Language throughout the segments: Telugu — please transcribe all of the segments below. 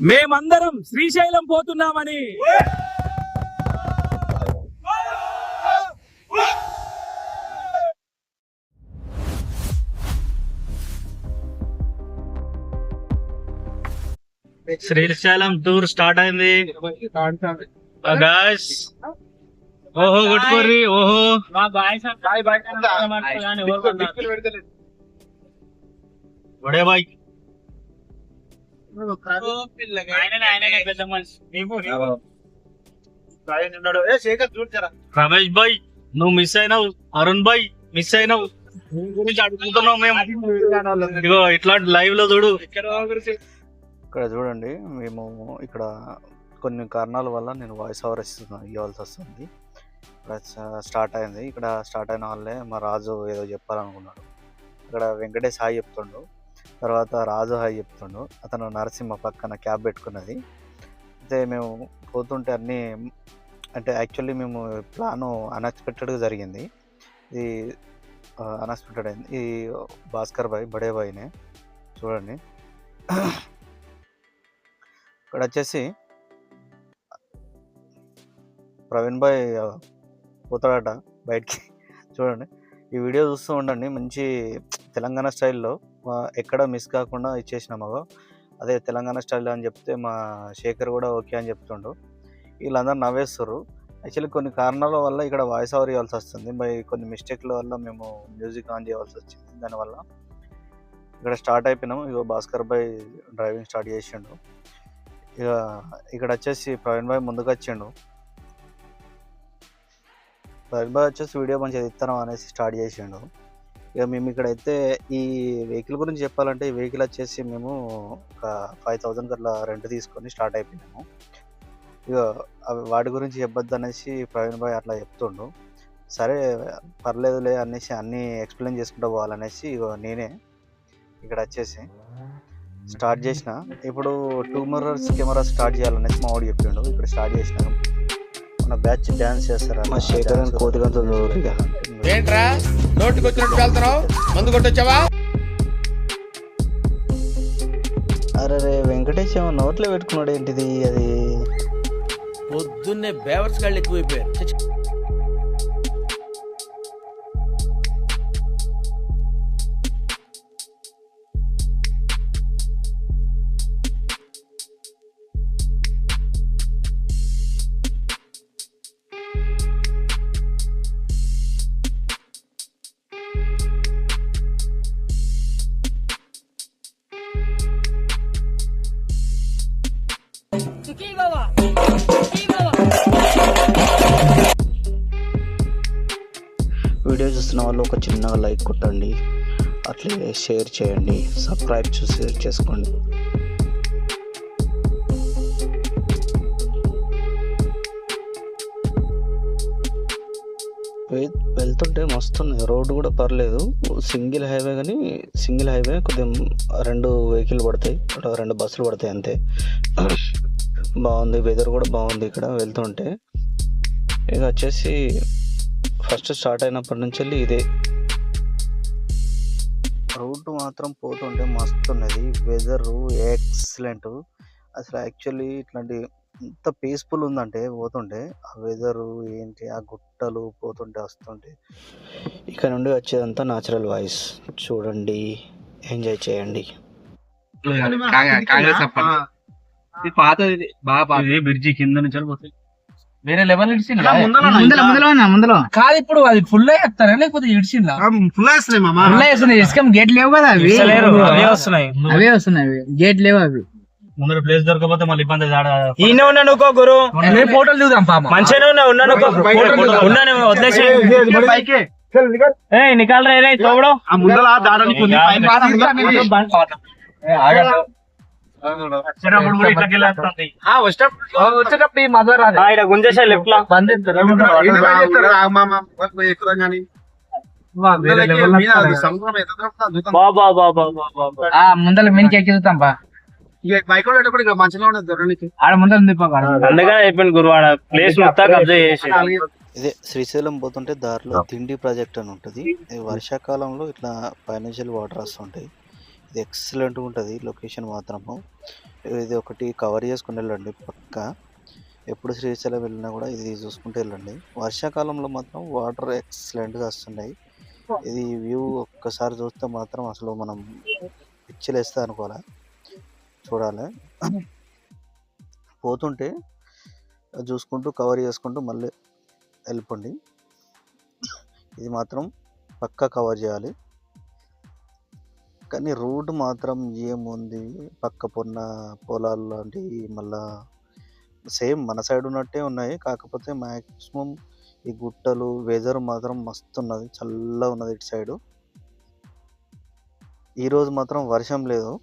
మేమందరం శ్రీశైలం పోతున్నామని. శ్రీశైలం టూర్ స్టార్ట్ అయింది. గాయస్ ఓహో కొట్టుకోర్రి ఓహో. బడే బాయ్. రమేష్ బాయ్ నువ్వు మిస్ అయినావు. అరుణ్ బాయ్ మిస్ అయినావు. గురించి అడుగుతున్నావు మేము. ఇగో ఇట్లాంటి లైవ్లో చూడు. ఇక్కడ చూడండి మేము ఇక్కడ కొన్ని కారణాల వల్ల నేను వాయిస్ ఓవర్ ఇస్తున్నా ఇవ్వాల్సి వస్తుంది. ఇక్కడ స్టార్ట్ అయింది. ఇక్కడ స్టార్ట్ అయిన వాళ్ళే మా రాజు ఏదో చెప్పాలనుకున్నాడు. ఇక్కడ వెంకటేష్ హాయ్ చెప్తుండు. తర్వాత రాజు హాయ్ చెప్తుండు. అతను నరసింహ పక్కన క్యాబ్ పెట్టుకున్నది. అయితే మేము పోతుంటే అన్నీ అంటే యాక్చువల్లీ మేము ప్లాను అన్ఎక్స్పెక్టెడ్గా జరిగింది. ఇది అన్ఎక్స్పెక్టెడ్ అయింది. ఈ భాస్కర్ బాయ్ బడే బాయ్నే చూడండి. ఇక్కడ వచ్చేసి ప్రవీణ్ బాయ్ పోతాడట బయటికి. చూడండి. ఈ వీడియో చూస్తూ ఉండండి. మంచి తెలంగాణ స్టైల్లో ఎక్కడ మిస్ కాకుండా ఇచ్చేసినాము అదే తెలంగాణ స్టైల్ అని చెప్తే మా శేఖర్ కూడా ఓకే అని చెప్తుండు. వీళ్ళందరూ నవ్వేస్తారు యాక్చువల్లీ కొన్ని కారణాల వల్ల ఇక్కడ వాయిస్ ఓవర్ ఇవ్వాల్సి వస్తుంది. బై కొన్ని మిస్టేక్ల వల్ల మేము మ్యూజిక్ ఆన్ చేయాల్సి వచ్చింది. దానివల్ల ఇక్కడ స్టార్ట్ అయిపోయినాము. ఇగో భాస్కర్ భాయ్ డ్రైవింగ్ స్టార్ట్ చేసిండు. ఇక ఇక్కడ వచ్చేసి ప్రవీణ్ భాయ్ ముందుకు వచ్చిండు. ప్రవీణ్ భాయ్ వచ్చేసి వీడియో మంచిగా ఇస్తాను అనేసి స్టార్ట్ చేసిండు. ఇక మేము ఇక్కడైతే ఈ వెహికల్ గురించి చెప్పాలంటే ఈ వెహికల్ వచ్చేసి మేము ఒక ఫైవ్ థౌజండ్ అట్లా రెంట్ తీసుకొని స్టార్ట్ అయిపోయినాము. ఇక అవి వాటి గురించి చెప్పొద్దు అనేసి ప్రవీణ్ భాయ్ అట్లా చెప్తుండు. సరే పర్లేదులే అనేసి అన్నీ ఎక్స్ప్లెయిన్ చేసుకుంటూ పోవాలనేసి ఇగో నేనే ఇక్కడ వచ్చేసి స్టార్ట్ చేసిన. ఇప్పుడు టూ మిర్రర్స్ కెమెరా స్టార్ట్ చేయాలనేసి మా వాడు చెప్పిండు. ఇప్పుడు స్టార్ట్ చేసిన. మన బ్యాచ్ డ్యాన్స్ చేస్తారా? మా శేఖర్ అని కోతిగంత ఏంట్రా? నోటికి వచ్చినట్టు వెళ్తున్నావు? మందు కొట్టొచ్చావా? అరే రే వెంకటేష్ ఏమో నోట్లో పెట్టుకున్నాడు ఏంటిది అది పొద్దున్నే బేవర్స్ గాళ్ళు ఎక్కువైపోయారు. లైక్ కొట్టండి అట్లే షేర్ చేయండి సబ్స్క్రైబ్ చూసి చేసుకోండి. వెళ్తుంటే మస్తుంది రోడ్డు కూడా పర్లేదు సింగిల్ హైవే కానీ సింగిల్ హైవే కొద్దిగా రెండు వెహికల్ పడతాయి రెండు బస్సులు పడతాయి అంతే. బాగుంది వెదర్ కూడా బాగుంది ఇక్కడ వెళ్తుంటే. ఇక వచ్చేసి ఫస్ట్ స్టార్ట్ అయినప్పటి నుంచి వెళ్ళి ఇదే. రూట్ మాత్రం పోతుంటే మస్తు ఉన్నది వెదర్ ఎక్సలెంట్ అసలు యాక్చువల్లీ ఇట్లాంటి ఎంత పీస్ఫుల్ ఉందంటే పోతుంటే ఆ వెదర్ ఏంటి ఆ గుట్టలు పోతుంటే వస్తుంటే. ఇక్కడ నుండి వచ్చేదంతా న్యాచురల్ వాయిస్ చూడండి ఎంజాయ్ చేయండి. కాంగ్రెస్ పాతది బాగా బ్రిడ్జి కింద నుంచి వెళ్ళిపోతాయి. వేరే లెవెల్ ఇడిచిండ్రా ముందల ముందల ఉన్నా ముందల కాదు ఇప్పుడు అది ఫుల్ చెప్తారా? లేకపోతే ఇడిచిండ్రా ఫుల్ వేస్తున్నాయి ఇసుక గేట్ లేవు కదా అవి? అవే వస్తున్నాయి. అవే వస్తున్నాయి అవి. గేట్ లేవు అవి. ముందర ప్లేస్ దొరకపోతే మళ్ళీ ఇబ్బంది ఈయన ఉన్నాను అనుకో గురు. ఫోటోలు దిగుదాం పాప. మంచిగానే ఉన్నా ఉన్నాను. ఉన్నాను వదిలేసి ఏ నికాల్ రే వెళ్ళేస్తుంది వచ్చేటప్పుడు ఈ మదర్ రాదు. ఆ, ఈడ గుంజేసా లెఫ్ట్లో బంద్ level లో వస్తారు. బా బా బా బా బా బా బా. ఆ ముందల మినికి ఎక్కిస్తాం పా ఆడ ముందల ఉంది. అందుకనే అయిపోయింది గురు ఆడ ప్లేస్ మొత్తం కబ్జా చేసి ఇదే శ్రీశైలం పోతుంటే దారిలో తిండి ప్రాజెక్ట్ అని ఉంటుంది. వర్షాకాలంలో ఇట్లా ఫైనాన్షియల్ వాటర్ వస్తుంటాయి. ఇది ఎక్సలెంట్గా ఉంటుంది లొకేషన్ మాత్రము. ఇది ఒకటి కవర్ చేసుకుని వెళ్ళండి పక్క. ఎప్పుడు శ్రీశైలం వెళ్ళినా కూడా ఇది చూసుకుంటూ వెళ్ళండి. వర్షాకాలంలో మాత్రం వాటర్ ఎక్సలెంట్గా వస్తున్నాయి. ఇది వ్యూ ఒక్కసారి చూస్తే మాత్రం అసలు మనం పిచ్చిలేస్తే అనుకోవాలి? చూడాలి? పోతుంటే చూసుకుంటూ కవర్ చేసుకుంటూ మళ్ళీ వెళ్ళిపోండి. ఇది మాత్రం పక్కా కవర్ చేయాలి. కానీ రోడ్డు మాత్రం ఏముంది? పక్కపున్న పొలాలు లాంటివి మళ్ళా సేమ్ మన సైడ్ ఉన్నట్టే ఉన్నాయి. కాకపోతే మ్యాక్సిమం ఈ గుట్టలు వెదర్ మాత్రం మస్తు ఉన్నది చల్లగా ఉన్నది ఇటు సైడు. ఈరోజు మాత్రం వర్షం లేదు.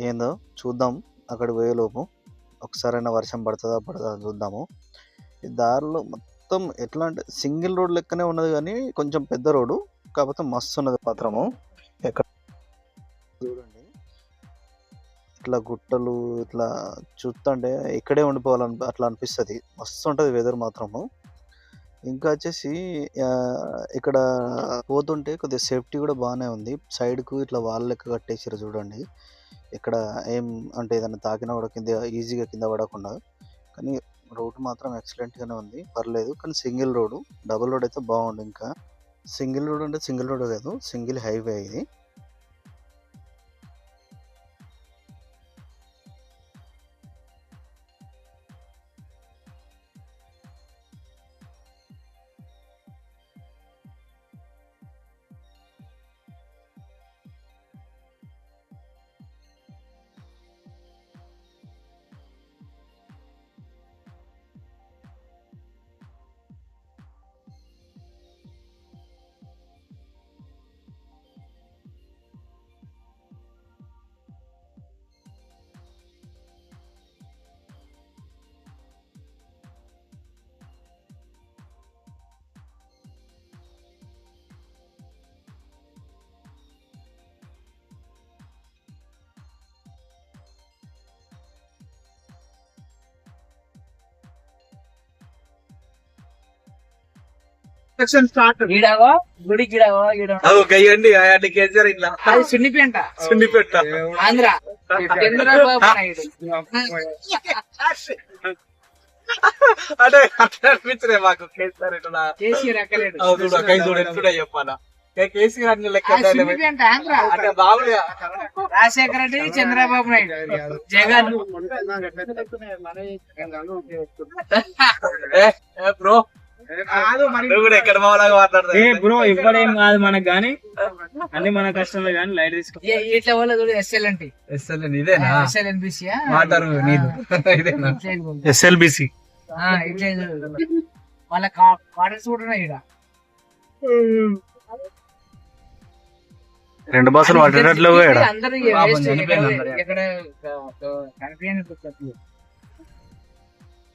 ఏందో చూద్దాం అక్కడ పోయేలోపు. ఒకసారైనా వర్షం పడుతుందా పడుతుందా చూద్దాము. ఈ దారిలో మొత్తం ఎట్లా అంటే సింగిల్ రోడ్ లెక్కనే ఉన్నది కానీ కొంచెం పెద్ద రోడ్డు. కాకపోతే మస్తు ఉన్నది మాత్రము. చూడండి. ఇట్లా గుట్టలు ఇట్లా చూస్తుంటే ఇక్కడే ఉండిపోవాలని అట్లా అనిపిస్తుంది. మస్తు ఉంటుంది వెదర్ మాత్రము. ఇంకా వచ్చేసి ఇక్కడ పోతుంటే కొద్దిగా సేఫ్టీ కూడా బాగానే ఉంది. సైడ్కు ఇట్లా వాళ్ళు లెక్క కట్టేసారు చూడండి. ఇక్కడ ఏం అంటే ఏదైనా తాకినా కూడా కింద ఈజీగా కింద పడకుండా. కానీ రోడ్డు మాత్రం ఎక్సలెంట్గానే ఉంది. పర్లేదు కానీ సింగిల్ రోడ్ డబుల్ రోడ్ అయితే బాగుండు ఇంకా. సింగిల్ రోడ్ అంటే సింగిల్ రోడ్ కాదు సింగిల్ హైవే ఇది. స్టార్ట్ ఈడావో? గుడి గిడావో ఈడ గయ్యండి అయ్యండి కేసీఆర్ ఇట్లా. అది సున్నిపేంట. సున్నిపెట్ట ఆంధ్ర. చంద్రబాబు నాయుడు. అంటే అట్లా అనిపించలే మాకు కేసీఆర్ ఇట్లా. కేసీఆర్ ఎక్కలేడు. అవు చూడు కై చూడు ఎట్లుడే చెప్పాలా. కేసీఆర్ అన్ని లెక్క సున్నిపేంట అంటే రాజశేఖర రెడ్డి చంద్రబాబు నాయుడు. జగన్. ఏ ఏ బ్రో. ఎక్కడ ఏ మాట్లాడతా బ్రో ఇవ్వడేం కాదు మనకు గానీ అన్ని మన కష్టమే గానీ లైట్ తీసుకో ఏ- ఇట్లా వాళ్ళ చూడు ఎస్ఎల్ఎన్టీ ఎస్ఎల్ ఇదేనా ఎస్ఎల్ఎన్బిసి మాట్లాడు నీదు ఇదేనా ఎస్ఎల్బిసి ఇట్లా చూడు. వాళ్ళ క్వార్టర్స్ కూడా ఉన్నాయి ఈడ రెండు బస్సులు పట్టేటట్లుగా ఈడ. అందరూ పాపం waste. చనిపోయిన ఎక్కడ- అందరూ. ఎక్కడ కనిపించని పుస్తకాలు.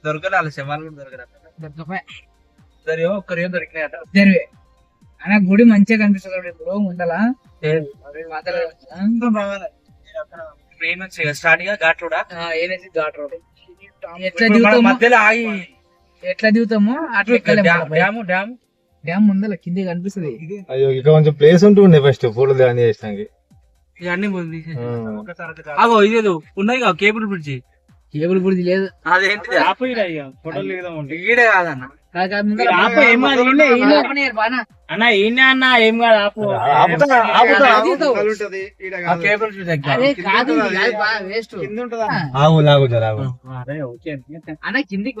దొరకలే వాళ్ళ శవాలు కూడా దొరకలే దొరకపాయ్. సరే ఒక్కరేం దొరికినాయట జరివే అన్న గుడి మంచిగా కనిపిస్తుంది ఇప్పుడు ఉండాలా ట్రైన్ నుంచి స్టార్ట్గా ఘాట్లుడా? ఏదైతే ఘాట్ రోడ్. ఎట్లా దిగుతామో? మధ్యలో ఆగి ఎట్లా దిగుతామో అట్లా డ్యామ్. Dam dam. ముందర కింద కనిపిస్తుంది. అయ్యో ఇక కొంచెం ప్లేస్ ఉంటుండే ఫస్ట్ ఫోటో ధ్యానం చేసినాకి ఇవన్నీ. అగో ఇదేదో ఉన్నాయి కేబుల్ బ్రిడ్జి. కేబుల్ గుడి లేదు. అదేంటిది? ఆపోయిరా ఇక ఫోటోలు దిగుదామంటే ఈడే కాదన్న. అన్న ఈయనే అన్న ఏం కాదు ఆపు. అన్న కిందికి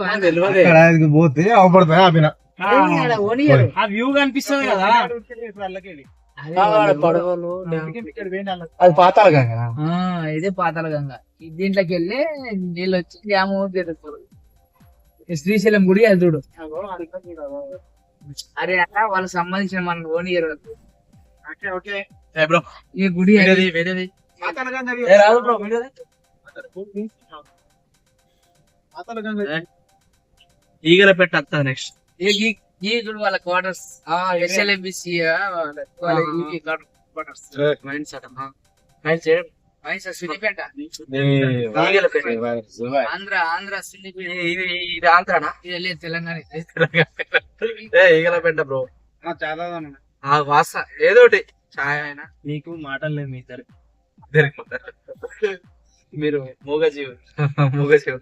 పోతే అవపడతాయి ఆపిన. ఆ. వ్యూ కనిపిస్తుంది కదా. అదే వాళ్ళు. పడవలు అది పాతాల గంగ ఆ, ఇదే పాతాల గంగ. దీంట్లోకి వెళ్ళి నీళ్ళు వచ్చి డ్యాము తెరుస్తారు ఈ శ్రీశైలం గుడి అది చూడు. అరే అన్న వాళ్ళకి సంబంధించిన మన ఓనియర్ బ్రో ఈ గుడి. వేరేది రాదు బ్రో ఈగల పెట్ట నెక్స్ట్ ఈ- చూడు వాళ్ళ quarters SLBC quarters mines Sunnipeta ఈగల పెట్ట ఆంధ్ర ఆంధ్ర సున్నిపేట ఇది ఇది ఆంధ్రానా? ఇది లేదు తెలంగాణ. ఇది. ఏ ఈగల పెట్ట బ్రో. ఆ వాస ఏదో ఒకటి. ఛాయ్ అయినా. నీకు మాటలు లేవు మీ ఇద్దరు. మీరు మూగజీవి మూగజీవి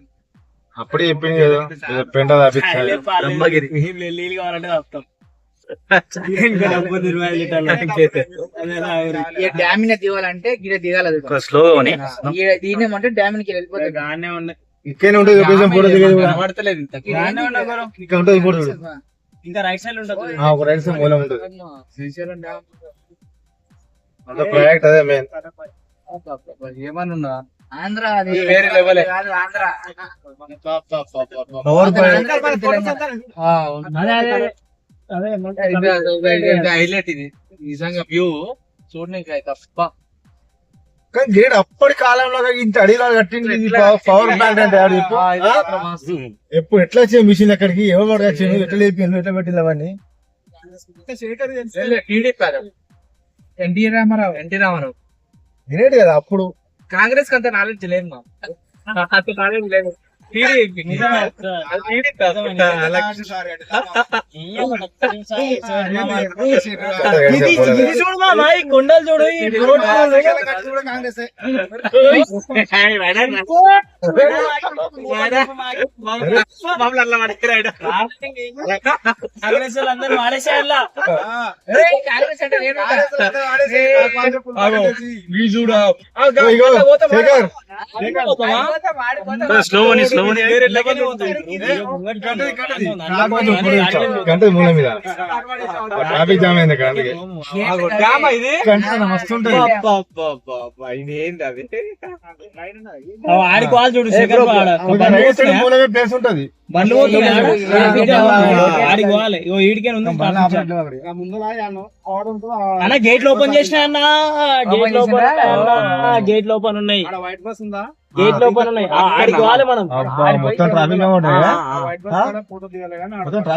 అప్పుడే చెప్పింది కదా పెంట నీళ్ళు కావాలంటే వస్తాం డ్యామ్ దిగాలంటే గిడ దిగాలి స్లోగా కొని దీనేమంటే డ్యామ్కి వెళ్ళిపోతుంది గానే ఉన్నాయి ఇక్కడనే ఉంటుంది లొకేషన్ ఫోటో దిగేది కూడా కనబడతలేదు ఇంత గానే ఉన్నాయి గురు. ఇక్కడ ఉంటుంది ఫోటో చూడు. ఇంకా రైట్ సైడ్ ఉంటుంది ఆ, ఒక రైట్ సైడ్ మూలం ఉంటుంది. శ్రీశైలం డ్యామ్. అంత ప్రాజెక్ట్ అదే మెయిన్ ఏమన్నా ఆంధ్ర అది. ఇది వేరే level ఏ. కాదు, ఆంధ్ర. హైలైట్ ఇది. నిజంగా వ్యూ చూడడానికి తప్ప. కానీ గేట్ అప్పటి కాలంలో ఇంత అడిగిలో కట్టింది పవర్ ప్లాంట్ అంటే? ఎప్పుడు ఎట్లా వచ్చే మిషన్ అక్కడికి ఎవరు పడకొచ్చిండు ఎట్లా లేపిండు? ఎట్లా పెట్టిండు అవన్నీ? NT Ramarao. NT Ramarao. Great కదా అప్పుడు. కాంగ్రెస్కి అంత నాలెడ్జ్ లేదు మా అంత నాలెడ్జ్ లేదు. ఇది చూడు మామ, ఈ కొండలు చూడు కాంగ్రెస్ వాళ్ళు అందరూ వాడేసేయాల ఏయ్, కాంగ్రెస్ అంటే నేను ఇగో శేఖర్ స్లో కొని స్లో మూల మీద. ట్రాఫిక్ జామ్ అయింది అందుకే చూడు ఆడ. మీద ప్లేస్ ఉంటది. బండ్లు. ఆడికి పోవాలి ఇగో ఈడికే ఉంది? అన్న. గేట్లు ఓపెన్ చేసిన అన్న. గేట్ ఓపెన్ గేట్ ఓపెన్ ఉన్నాయి. వైట్ బస్ ఉందా? గేట్ ఉన్నాయి. మనం.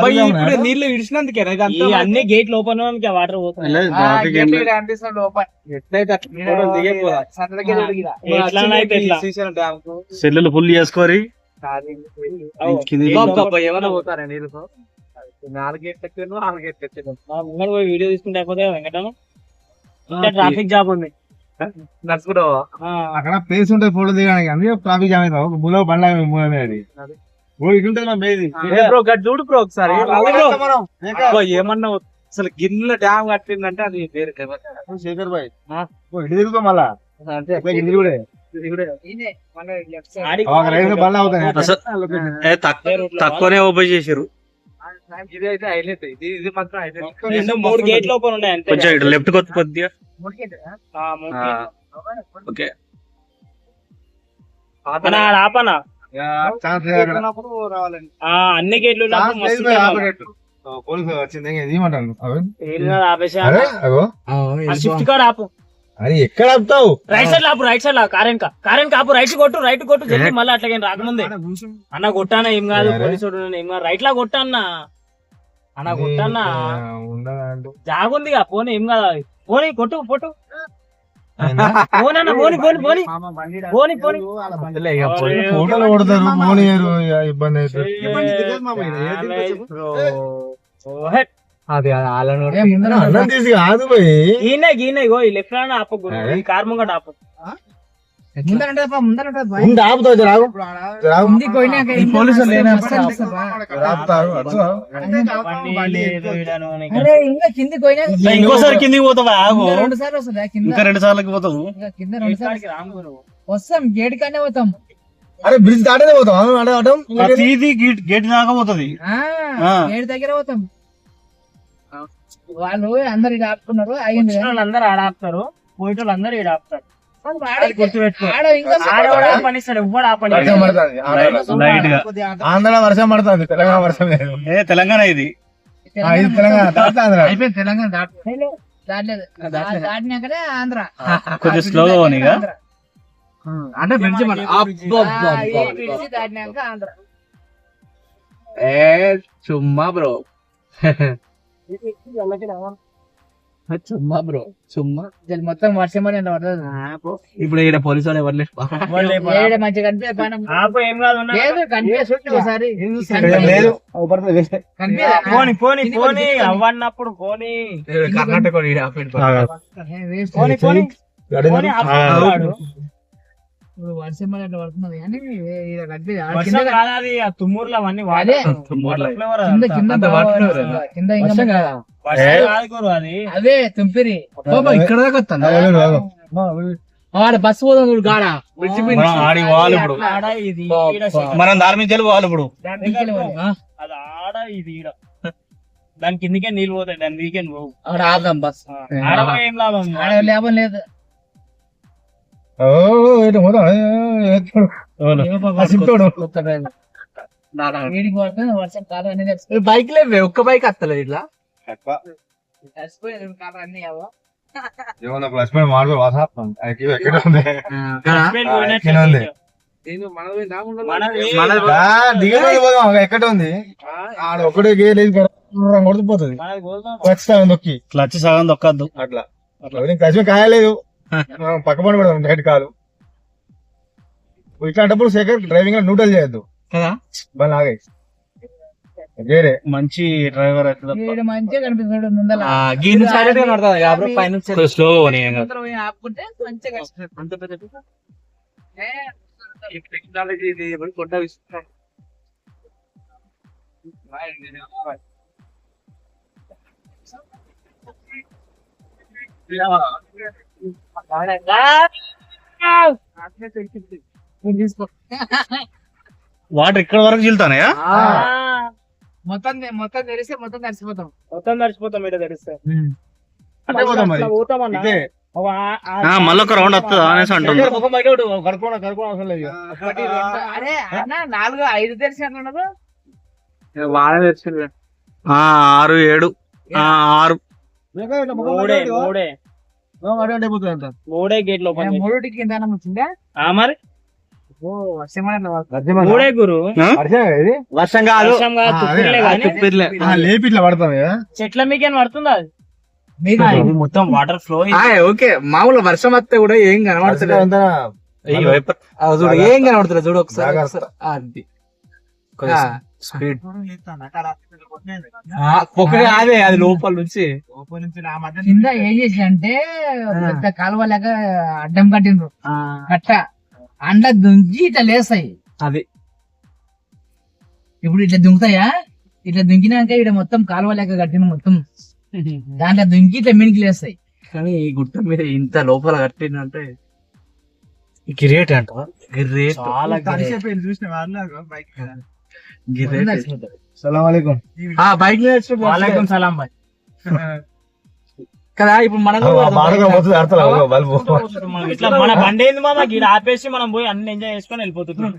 జామ్ ఇప్పుడు? నీళ్ళు ఇడిచినందుకే ఈ అన్ని గేట్లు ఓపెన్ వాటర్ పోతుంది లోపల సెల్లులు ఫుల్ చేసుకోరి? ఏమైనా పోతారా. ముంగడు పోయి వీడియో తీసుకుంటే ఇంకా ట్రాఫిక్ జామ్ ఉంది. నడుచుకుంటా ఆ, అక్కడ ప్లేస్ ఉంటుంది ఫోటో దిగడానికి. అందుకే ట్రాఫిక్ జామ్ అవుతావు బండ్ల మూల మీద అది. బ్రో గట్ చూడు బ్రో ఒకసారి. ఆ, బ్రో. అబ్బా, ఏమన్నా అసలు గిన్నెల డ్యామ్ కట్టిందంటే అది వేరే. శేఖర్. ఓ ఇటు తిరుగుతాం మళ్ళా? తక్కువనే ఓపెన్ చేసారు ఇది అయితే హైలైట్ ఇది ఇది మాత్రం హైలైట్ రెండు మూడు గేట్లు ఓపెన్ ఉన్నాయి అంతే. కొంచెం ఇటు లెఫ్ట్ కొత్త కొద్దిగా. మూడు ఆ, గేట్లు. ఓకే. అన్న, ఆపనా? గేట్లు షిఫ్ట్ కార్డ్ ఆపు. అరే ఎక్కడ ఆపుతావు? రైట్ సైడ్ ఆపు రైట్ సైడ్ కారెన్ కా కారెన్ కాపు రైట్ కొట్టు రైట్ కొట్టు. మళ్ళీ అట్లాగే రాకముందే. అన్న కొట్టానా? ఏం కాదు. పోలీసు ఏం కాదు. రైట్ లా కొట్టన్నా. అన్న కొట్టన్నా. జాగుందిగా పోనీ ఏం కాదు. పోనీ కొట్టు పోని ఫోటోలు కొడతారు పోనీయరు ఇబ్బంది అవుతుంది. అది తీసి కాదు పోయి. గీనే గీనే ఇగో ఈ లెఫ్ట్ హ్యాండ్ కార్ ముంగట ఆపు. ముందు ఆపుతావు జర ఆగు. జర ఆగు. ముందుకు పోయినాక ఈ పోలీసులు ఇంత లేనప్పుడు మస్తు అనిపిస్తుంది బా. జర ఆపుతావు, అటు ఆగు. బండి లేదు ఈడను నీకు. అరే ఇంకా కిందికి పోయినా ఇంకోసారి కిందికి పోతావా? ఆగు. ఇంకా రెండు సార్లు వస్తుందా కింద? ఇంకా రెండు సార్లు పోతావు. వస్తాం గేట్ కానే పోతాం. అరే బ్రిడ్జ్ దాటనే పోతాం. అటు. ప్రతిదీ గేట్ గేట్ దాకా పోతుంది. గేట్ దగ్గర పోతాం. వాళ్ళు అందరు ఇది ఆపుకున్నారు వచ్చిన వాళ్ళందరూ ఆడ ఆపుతారు పోయేటోళ్ళు అందరూ ఈడ ఆపుతారు. ఆంధ్ర వర్షం పడుతుంది. తెలంగాణ వర్షం లేదు. ఏ తెలంగాణ ఇది. ఇది తెలంగాణ ఆంధ్ర. అయిపోయింది తెలంగాణ దాటలేదు. ఆంధ్ర. కొంచెం. అంటే బ్రిడ్జ్ దాటినాక ఆంధ్ర. ఏ చుమ్మా బ్రో. చుమ్మా బ్రో చుమ్మా మొత్తం వర్షం ఎంత పడుతుంది ఇప్పుడు ఈడ పోలీసు వాడు ఎవరు మంచిగా. లేదు వేస్తే. కనిపించదా? పోని పోని పోని అవ్వన్నప్పుడు పోని కర్ణాటక ఇప్పుడు వర్షం పడి అట్లా పడుతున్నది కానీ ఈడ కట్టేది. తుమ్మూరులో అవన్నీ కింద కింద గురు అది అదే. తుంపిరి. ఇక్కడ దాకా? ఆడ బస్సు పోదాం చూడు గాడ. మనం దాని మీద వెళ్ళి వాళ్ళు ఇప్పుడు ఆ, అది ఆడ ఇది ఈడ. దాని కిందికే నీళ్ళు పోతాయి దాని పోవు. ఆడ ఆదాం బస్ ఆడ ఏం లాభం? ఆడ లాభం లేదు. అనేది తడిసిపోయి- బైక్ లేవే ఒక్క బైక్ వస్తలేదు ఇట్లా. ఏమన్నా ప్లస్ పాయింట్ ఎక్కడ ఉంది? ఎక్కడ ఎక్కడ ఆడ ఒకటే కొడుతుపోతుంది క్లచ్ సగం దొక్కద్దు. అట్లా. అట్లా. కాయలేదు. పక్క పెడదాం డైరెక్ట్ కాలు ఇట్లాంటప్పుడు శేఖర్ డ్రైవింగ్లో న్యూట్రల్ చేయొద్దు. కదా? ఆగాయి. వేరే మంచి డ్రైవర్ కాదు. టెక్నాలజీ కొండ. వాటర్ ఇక్కడ వరకు చిల్తానయా? మొత్తం మొత్తం తెరిస్తే మొత్తం తడిసిపోతాం. మొత్తం తడిచిపోతాం ఇక్కడ తెరిస్తే. అంటే పోదాం మరి. అట్లా పోతామన్నా? ఇదే. ఒక ఆ- ఆ- మళ్ళీ ఒక రౌండ్ వస్తుందా అనేసి అవసరం లేదు అరే అన్న నాలుగు ఐదు తెరిచి వాన తెచ్చింది ఆ, ఆరు ఏడు ఆ, ఆరు. ఇట్లా మూడే. మూడే. అయిపోతుంది అంత. మూడే మూడుటికి ఎంత వచ్చిందా? ఆ మరి? మూడే గురు. వర్షం కాదు. లేపి ఇట్లా చెట్ల మీకేం పడుతుందా మొత్తం వాటర్ ఫ్లో ఓకే. మామూలు వర్షం వస్తే కూడా ఏం చూడు ఏం కనబడతలేదు. చూడు ఒకసారి స్పీడ్. ఒకటి అదే అది లోపల నుంచి. కింద ఏం చేసి అంటే పెద్ద కాలువ లేక అడ్డం కట్టిండ్రు. కట్ట. అండ్ల దుంకి ఇట్లా లేస్తాయి. అది. ఇప్పుడు ఇట్లా దుంకుతాయా? ఇట్లా దుంకినాక ఇక్కడ మొత్తం కాలువ లేక కట్టిన మొత్తం. దాంట్లో దుంకి ఇట్లా మినికి లేస్తాయి. కానీ ఈ గుట్ట మీద ఇంత లోపల కట్టిందంటే గిరేట్ అంట గ్రేట్ చాలా సలాం అలైకుం ఆ బైక్ వాలేకుం సలాం బాయ్ కదా ఇప్పుడు మనం ఇట్లా మన బండి ఏంది మామ గీడ ఆపేసి మనం పోయి అన్ని ఎంజాయ్ చేసుకొని వెళ్ళిపోతున్నాం.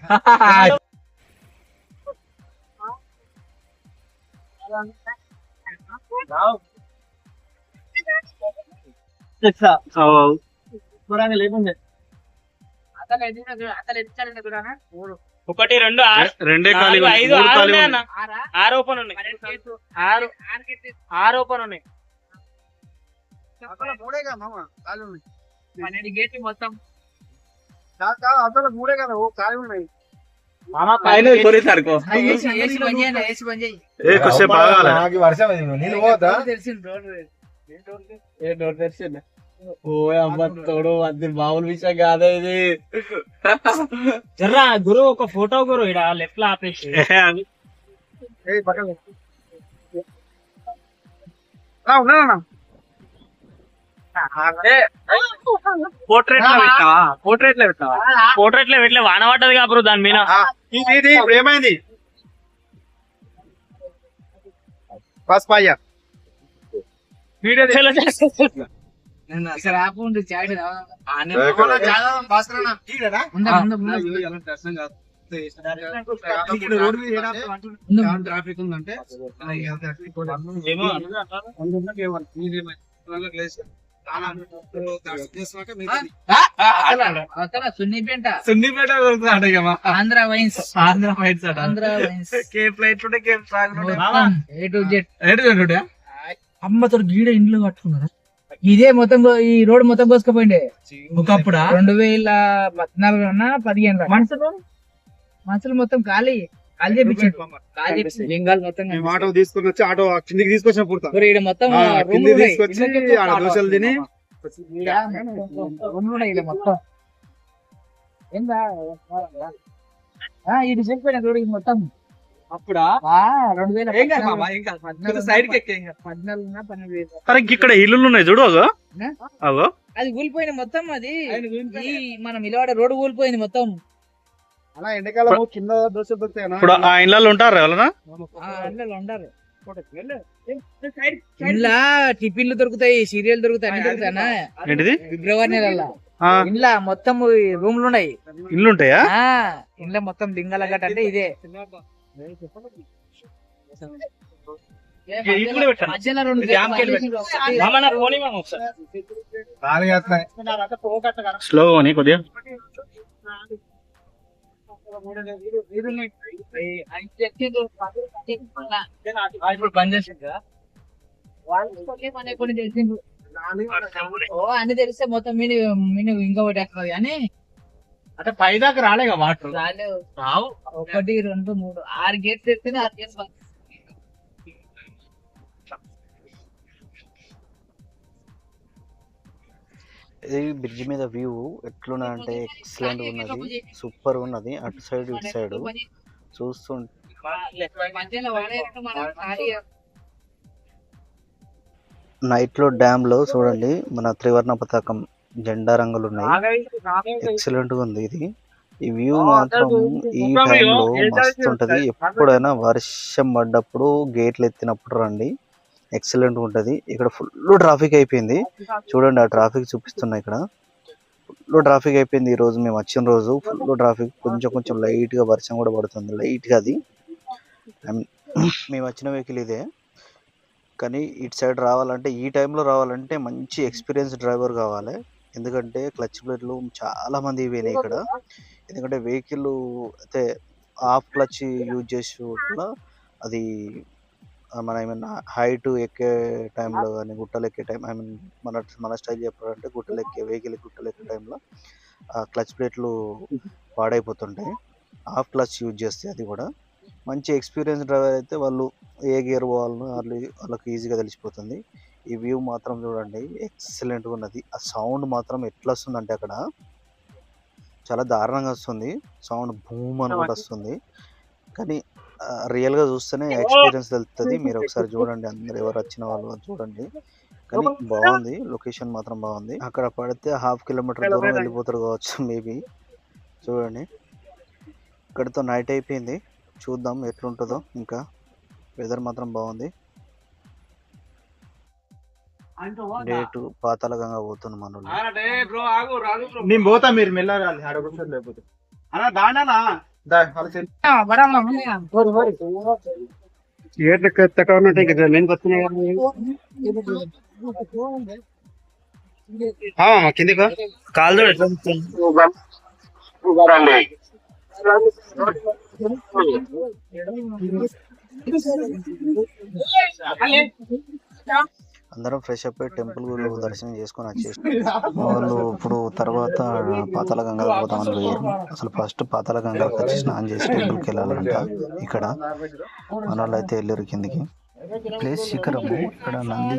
రెండు ఆరు రెండే ఖాళీ నాలుగు, ఐదు ఖాళీ ఉన్నాయి ఉన్నాయి. అన్న ఆరు ఓపెన్ ఉన్నాయి. ఆరు ఆరు ఓపెన్ ఉన్నాయి. పన్నెండు గేట్లు మొత్తం. ఏ తెలిసింది తోడు అది మామూలు విషయం కాదా ఇది. జర్రా గురు ఒక ఫోటో గురు ఇడ లెఫ్ట్లో ఆపేసి. పోర్ట్రేట్లో పెట్టావా పోర్ట్రేట్లో పెట్టావా పోర్ట్రేట్లో పెట్టలే వాన పడ్డది కాపురు దాని మీద. ఇది ఏమైంది? బస్ పాయ్యా వీడియో నేను అసలు ఉందా ఉందా ట్రాఫిక్ ఉందంటే సున్నిపేంట. ఆంధ్ర వైన్స్. ఆంధ్ర వైన్స్ కేప్ ఫ్లైట్ ఉంటే కేప్ ట్రాక్ ఉంటే ఏ టు జెడ్ ఏంటి చూడుడే? అమ్మతో గీడ ఇండ్లు కట్టుకున్నారు? ఇదే మొత్తం ఈ రోడ్ మొత్తం కోసుకుపోయిండే. ఒకప్పుడా రెండు వేల పద్నాలుగు అన్న పదిహేను మనుషులు మనుషులు మొత్తం ఖాళీ. ఖాళీ చేపించాడు. ఖాళీ చేపించాడు. లింగాలు మొత్తం ఆటో తీసుకొని వచ్చి ఆటో కిందికి తీసుకొచ్చిన పూర్తా. మొత్తం కిందికి. తీసుకొచ్చి ఆడ దోశలు తిని మొత్తం. ఇది చెప్పిన రోడ్డు మొత్తం. అప్పుడా? ఆ, రెండు వేల ఏం కాదు మామ, ఏం కాదు. పద్నాలుగు సైడ్కి ఎక్కే పద్నాలుగు ఉన్నా పన్నెండు వేలు అరే ఇక్కడ ఇల్లులు ఉన్నాయి చూడు అగో? అగో. అది కూలిపోయింది మొత్తం అది. ఈ మన మిలవాడ రోడ్డు కూలిపోయింది మొత్తం. అలా ఎండాకాలం కింద దోశ ఇప్పుడు ఆ ఇళ్ళల్లో ఉంటారు ఎవరన్నా? ఆ, అందులో ఉండరు. ఇంట్లో టిఫిన్లు దొరుకుతాయి సీరియల్ దొరుకుతాయి అన్ని దొరుకుతాయనా ఏంటిది? ఫిబ్రవరి నెలలో ఆ, ఇంట్లో మొత్తం రూమ్లు ఉన్నాయి ఇల్లు ఉంటాయా ఆ ఇంట్లో మొత్తం దింగల గట్ట అంటే ఇదే. ఇది స్లో అని కొద్దిగా. ఇప్పుడు బంద్ ఓ అన్ని తెలిస్తే మొత్తం మీని మీని ఇంకొకటి ఎక్కదు కానీ అంటే పై దాకా రాలేగా వాటర్? రాలేవు. రావు. ఒకటి రెండు మూడు. ఆరు గేట్స్ తెస్తేనే ఆరు గేట్స్ ఇది బ్రిడ్జ్ మీద వ్యూ. ఎట్లున్నా అంటే ఎక్సలెంట్ ఉన్నది. సూపర్ ఉన్నది. అటు సైడ్ ఇటు సైడ్. చూస్తుంటే నైట్లో డ్యామ్లో చూడండి మన త్రివర్ణ పతాకం. జెండా రంగులు ఉన్నాయి ఎక్సలెంట్గా ఉంది ఇది. ఈ వ్యూ మాత్రం ఈ టైంలో మస్తు ఉంటది. ఎప్పుడైనా వర్షం పడ్డప్పుడు గేట్లు ఎత్తినప్పుడు రండి. ఎక్సలెంట్ ఉంటది. ఇక్కడ ఫుల్ ట్రాఫిక్ అయిపోయింది. చూడండి ఆ ట్రాఫిక్ చూపిస్తున్నా ఇక్కడ. ఫుల్ ట్రాఫిక్ అయిపోయింది ఈ రోజు. మేము వచ్చిన రోజు ఫుల్ ట్రాఫిక్ కొంచెం కొంచెం లైట్గా వర్షం కూడా పడుతుంది. లైట్గా అది. మేము వచ్చిన వెహికల్ ఇదే. కానీ ఇటు సైడ్ రావాలంటే ఈ టైంలో రావాలంటే మంచి ఎక్స్పీరియన్స్ డ్రైవర్ కావాలి. ఎందుకంటే క్లచ్ ప్లేట్లు చాలా మంది పోయినాయి ఇక్కడ. ఎందుకంటే వెహికల్ అయితే హాఫ్ క్లచ్ యూజ్ చేసి కూడా అది మన ఏమైనా హైట్ ఎక్కే టైంలో కానీ గుట్టలు ఎక్కే టైం ఐ మీన్ మన మన స్టైల్ చెప్పాలంటే గుట్టలు ఎక్కే వెహికల్ గుట్టలు ఎక్కే టైంలో ఆ క్లచ్ ప్లేట్లు పాడైపోతుంటాయి. హాఫ్ క్లచ్ యూజ్ చేస్తే అది కూడా. మంచి ఎక్స్పీరియన్స్ డ్రైవర్ అయితే వాళ్ళు ఏ గేర్ పోవాలనో వాళ్ళు వాళ్ళకి ఈజీగా తెలిసిపోతుంది. ఈ వ్యూ మాత్రం చూడండి. ఎక్సలెంట్గా ఉన్నది ఆ సౌండ్ మాత్రం ఎట్లా వస్తుందంటే అక్కడ చాలా దారుణంగా వస్తుంది. సౌండ్ భూమ్ అని కూడా వస్తుంది. కానీ రియల్గా చూస్తేనే ఎక్స్పీరియన్స్ తెలుస్తుంది మీరు ఒకసారి చూడండి. అందరు ఎవరు వచ్చిన వాళ్ళు చూడండి. కానీ బాగుంది. లొకేషన్ మాత్రం బాగుంది. అక్కడ పడితే హాఫ్ కిలోమీటర్ దూరం వెళ్ళిపోతారు కావచ్చు మేబీ చూడండి. ఇక్కడితో నైట్ అయిపోయింది. చూద్దాం ఎట్లుంటుందో. ఇంకా వెదర్ మాత్రం బాగుంది. డేటు పాతాల గంగ పోతుంది మన. నేను పోతా మీరు మెల్లగాలి. ఆడ కూర్చోండి లేకపోతే. దాండనా. కాలు ఎట్లా అందరం ఫ్రెష్ అప్ అయి టెంపుల్ దర్శనం చేసుకొని వచ్చేసి వాళ్ళు ఇప్పుడు తర్వాత పాతాల గంగలు పోతామని పోయారు. అసలు ఫస్ట్ పాతాల గంగలకు వచ్చి స్నానం చేసి టెంపుల్కి వెళ్ళాలంట ఇక్కడ. మన వాళ్ళు అయితే వెళ్ళారు కిందికి. ప్లేస్ శిఖరము. ఇక్కడ నంది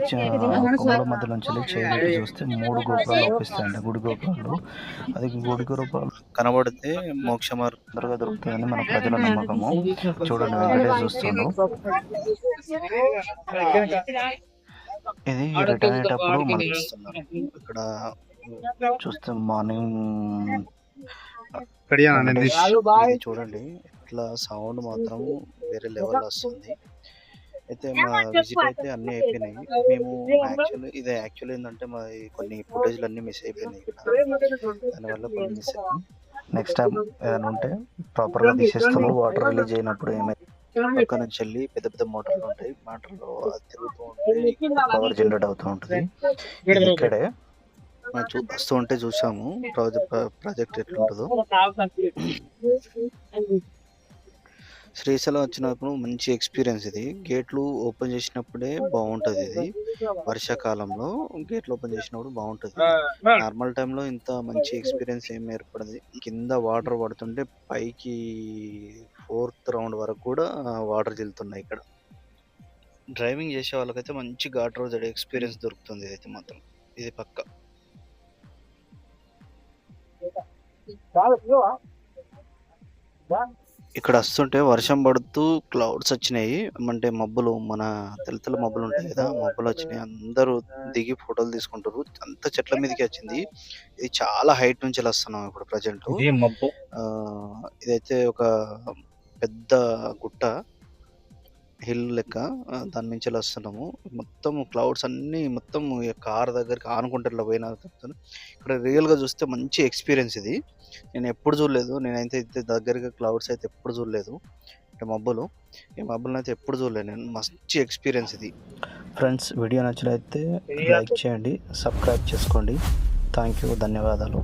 కొమ్మల మధ్య నుంచి చేయబెట్టి చూస్తే మూడు గోపురాలు ఒప్పిస్తాయండి గుడి గోపురాలు. అది గుడి గోపురాలు కనబడితే మోక్ష మార్గం తొందరగా దొరుకుతుందని మన ప్రజల నమ్మకము. చూడండి వెంకటేష్ చూస్తుండు ఇది రిటర్న్ అయ్యేటప్పుడు మనకి ఇస్తున్నారు ఇక్కడ చూస్తే మార్నింగ్ చూడండి ఇట్లా సౌండ్ మాత్రం వేరే లెవెల్ వస్తుంది. అయితే మా విజిట్ అయితే అన్ని అయిపోయినాయి. మేము యాక్చువల్లీ ఇది యాక్చువల్లీ ఏంటంటే మా కొన్ని ఫుటేజ్లు అన్ని మిస్ అయిపోయినాయి ఇక్కడ. దానివల్ల కొన్ని మిస్ అయ్యాయి నెక్స్ట్ టైం ఏదైనా ఉంటే ప్రాపర్గా తీసేస్తాము. వాటర్ రిలీజ్ అయినప్పుడు ఏమైతే పక్క నుంచి వెళ్ళి పెద్ద పెద్ద మోటార్లు ఉంటాయి. మోటార్లు తిరుగుతూ ఉంటే పవర్ జనరేట్ అవుతూ ఉంటుంది. ఇక్కడే మనం చూ వస్తూ ఉంటే చూసాము. ప్రాజెక్ట్ ప్రాజెక్ట్ ఎట్లుంటుందో. శ్రీశైలం వచ్చినప్పుడు మంచి ఎక్స్పీరియన్స్ ఇది. గేట్లు ఓపెన్ చేసినప్పుడే బాగుంటది ఇది. వర్షాకాలంలో గేట్లు ఓపెన్ చేసినప్పుడు బాగుంటది. నార్మల్ టైంలో ఇంత మంచి ఎక్స్పీరియన్స్ ఏం ఏర్పడదు. కింద వాటర్ పడుతుంటే పైకి ఫోర్త్ రౌండ్ వరకు కూడా వాటర్ చెల్లుతున్నాయి ఇక్కడ. డ్రైవింగ్ చేసే వాళ్ళకైతే మంచి ఘాట్ రోడ్ ఎక్స్పీరియన్స్ దొరుకుతుంది ఇదైతే మాత్రం. ఇది పక్క. ఇక్కడ వస్తుంటే వర్షం పడుతూ క్లౌడ్స్ వచ్చినాయి. అంటే మబ్బులు మన తెల్ల తెల్ల మబ్బులు ఉంటాయి కదా మబ్బులు వచ్చినాయి. అందరూ దిగి ఫోటోలు తీసుకుంటారు. అంత చెట్ల మీదకి వచ్చింది. ఇది చాలా హైట్ నుంచి వస్తున్నాం ఇప్పుడు ప్రజెంట్. ఇదైతే ఒక పెద్ద గుట్ట హిల్ లెక్క దాని నుంచి వస్తున్నాము. మొత్తం క్లౌడ్స్ అన్ని మొత్తం కార్ దగ్గరికి ఆనుకుంటే ఇట్లా పోయిన ఇక్కడ రియల్గా చూస్తే మంచి ఎక్స్పీరియన్స్ ఇది. నేను ఎప్పుడు చూడలేదు. నేనైతే అయితే దగ్గరగా క్లౌడ్స్ అయితే ఎప్పుడు చూడలేదు. అంటే మబ్బులు. ఈ మబ్బులను అయితే ఎప్పుడు చూడలేదు నేను. మంచి ఎక్స్పీరియన్స్ ఇది. ఫ్రెండ్స్ వీడియో నచ్చినైతే లైక్ చేయండి సబ్స్క్రైబ్ చేసుకోండి. థ్యాంక్ యూ ధన్యవాదాలు.